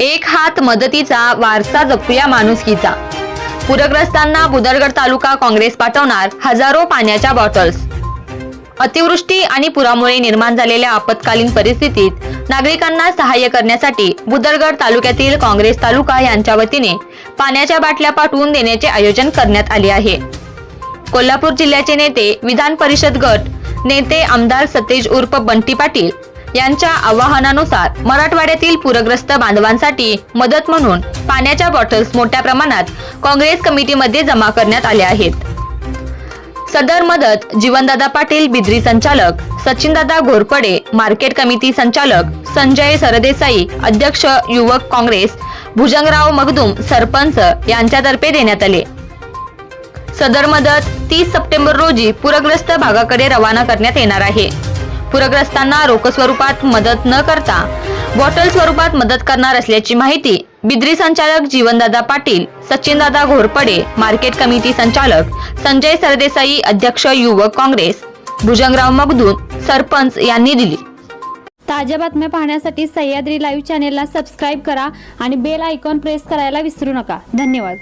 एक हात मदतीचा वारसा जपूया माणुसकीचा. पूरग्रस्तांना बुदरगड तालुका काँग्रेस पाठवणार हजारो पाण्याच्या बॉटल्स. अतिवृष्टी आणि पुरामुळे निर्माण झालेल्या आपत्कालीन परिस्थितीत नागरिकांना सहाय्य करण्यासाठी बुदरगड तालुक्यातील काँग्रेस तालुका यांच्या वतीने पाण्याच्या बाटल्या पाठवून देण्याचे आयोजन करण्यात आले आहे. कोल्हापूर जिल्ह्याचे नेते विधान परिषद गट नेते आमदार सतेज उर्फ बंटी पाटील यांच्या आवाहनानुसार मराठवाड्यातील पूरग्रस्त बांधवांसाठी मदत म्हणून पाण्याच्या बॉटल्स मोठ्या प्रमाणात काँग्रेस कमिटीमध्ये जमा करण्यात आल्या आहेत. सदर मदत जीवनदादा पाटील बिद्री संचालक सचिनदादा घोरपडे मार्केट कमिटी संचालक संजय सरदेसाई अध्यक्ष युवक काँग्रेस भुजंगराव मगदुम सरपंच यांच्यातर्फे देण्यात आले. सदर मदत तीस सप्टेंबर रोजी पूरग्रस्त भागाकडे रवाना करण्यात येणार आहे. पूरग्रस्तांना रोख स्वरूपात मदत न करता. बॉटल स्वरूपात मदत करणार असल्याची माहिती बिद्री संचालक जीवनदादा पाटील सचिनदादा घोरपडे मार्केट कमिटी संचालक संजय सरदेसाई अध्यक्ष युवक काँग्रेस भुजंगराव मगदून सरपंच यांनी दिली. ताज्या बातम्या पाहण्यासाठी सह्याद्री लाईव्ह चॅनेलला सबस्क्राईब करा आणि बेल आयकॉन प्रेस करायला विसरू नका. धन्यवाद.